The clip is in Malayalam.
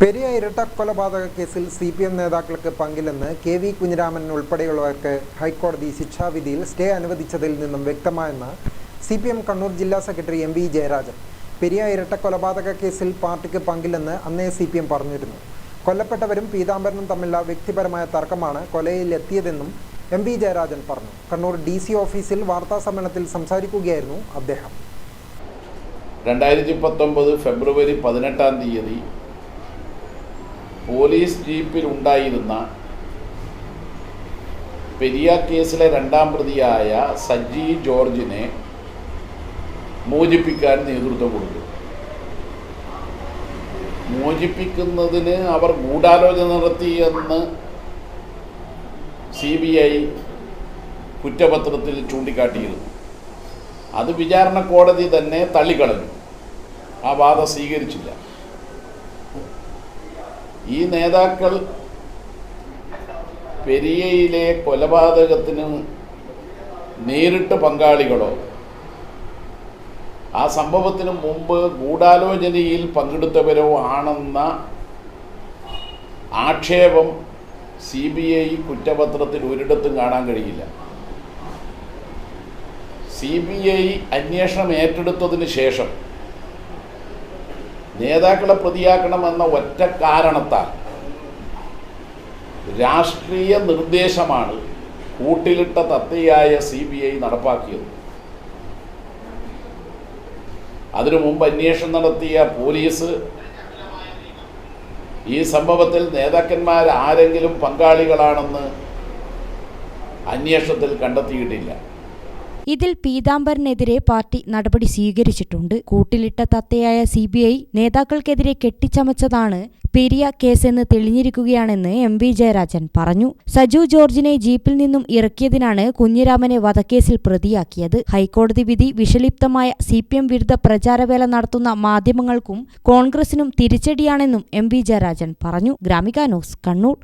പെരിയ ഇരട്ടക്കൊലപാതക കേസിൽ സി പി എം നേതാക്കൾക്ക് പങ്കില്ലെന്ന് കെ വി കുഞ്ഞിരാമൻ ഉൾപ്പെടെയുള്ളവർക്ക് ഹൈക്കോടതി ശിക്ഷാവിധിയിൽ സ്റ്റേ അനുവദിച്ചതിൽ നിന്നും വ്യക്തമായെന്ന് സി പി എം കണ്ണൂർ ജില്ലാ secretary M V Jayarajan. Periya ഇരട്ടക്കൊലപാതക കേസിൽ പാർട്ടിക്ക് പങ്കില്ലെന്ന് അന്നേ സി പി എം പറഞ്ഞിരുന്നു. കൊല്ലപ്പെട്ടവരും പീതാംബരനും തമ്മിലുള്ള വ്യക്തിപരമായ തർക്കമാണ് കൊലയിൽ എത്തിയതെന്നും എം വി ജയരാജൻ പറഞ്ഞു. കണ്ണൂർ ഡി സി ഓഫീസിൽ വാർത്താ സമ്മേളനത്തിൽ സംസാരിക്കുകയായിരുന്നു അദ്ദേഹം. രണ്ടായിരത്തി പത്തൊമ്പത് ഫെബ്രുവരി പതിനെട്ടാം തീയതി പോലീസ് ജീപ്പിലുണ്ടായിരുന്ന പെരിയ കേസിലെ രണ്ടാം പ്രതിയായ സജ്ജി ജോർജിനെ മോചിപ്പിക്കാൻ നേതൃത്വം കൊടുത്തു. മോചിപ്പിക്കുന്നതിന് അവർ ഗൂഢാലോചന നടത്തിയെന്ന് സി ബി ഐ കുറ്റപത്രത്തിൽ ചൂണ്ടിക്കാട്ടിയിരുന്നു. അത് വിചാരണ കോടതി തന്നെ തള്ളിക്കളഞ്ഞു. ആ വാദം സ്വീകരിച്ചില്ല. ഈ നേതാക്കൾ പെരിയയിലെ കൊലപാതകത്തിന് നേരിട്ട് പങ്കാളികളോ? ആ സംഭവത്തിന് മുമ്പ് ഗൂഢാലോചനയിൽ പങ്കെടുത്തവരോ ആണെന്ന ആക്ഷേപം സി ബി ഐ കുറ്റപത്രത്തിൽ ഒരിടത്തും കാണാൻ കഴിയില്ല. സി ബി ഐ അന്വേഷണം ഏറ്റെടുത്തതിന് ശേഷം നേതാക്കളെ പ്രതിയാക്കണമെന്ന ഒറ്റ കാരണത്താൽ രാഷ്ട്രീയ നിർദ്ദേശമാണ് കൂട്ടിലിട്ട തത്തയായ സി ബി ഐ നടപ്പാക്കിയത്. അതിനു മുമ്പ് അന്വേഷണം നടത്തിയ പോലീസ് ഈ സംഭവത്തിൽ നേതാക്കന്മാർ ആരെങ്കിലും പങ്കാളികളാണെന്ന് അന്വേഷണത്തിൽ കണ്ടെത്തിയിട്ടില്ല. ഇതിൽ പീതാംബരനെതിരെ പാർട്ടി നടപടി സ്വീകരിച്ചിട്ടുണ്ട്. കൂട്ടിലിട്ട തത്തയായ സി ബി ഐ നേതാക്കൾക്കെതിരെ കെട്ടിച്ചമച്ചതാണ് പെരിയ കേസെന്ന് തെളിഞ്ഞിരിക്കുകയാണെന്ന് എം വി ജയരാജൻ പറഞ്ഞു. സജു ജോർജിനെ ജീപ്പിൽ നിന്നും ഇറക്കിയതിനാണ് കുഞ്ഞിരാമനെ വധക്കേസിൽ പ്രതിയാക്കിയത്. ഹൈക്കോടതി വിധി വിഷലിപ്തമായ സി പി എം വിരുദ്ധ പ്രചാരവേല നടത്തുന്ന മാധ്യമങ്ങൾക്കും കോൺഗ്രസിനും തിരിച്ചടിയാണെന്നും എം വി ജയരാജൻ പറഞ്ഞു. ഗ്രാമിക ന്യൂസ് കണ്ണൂർ.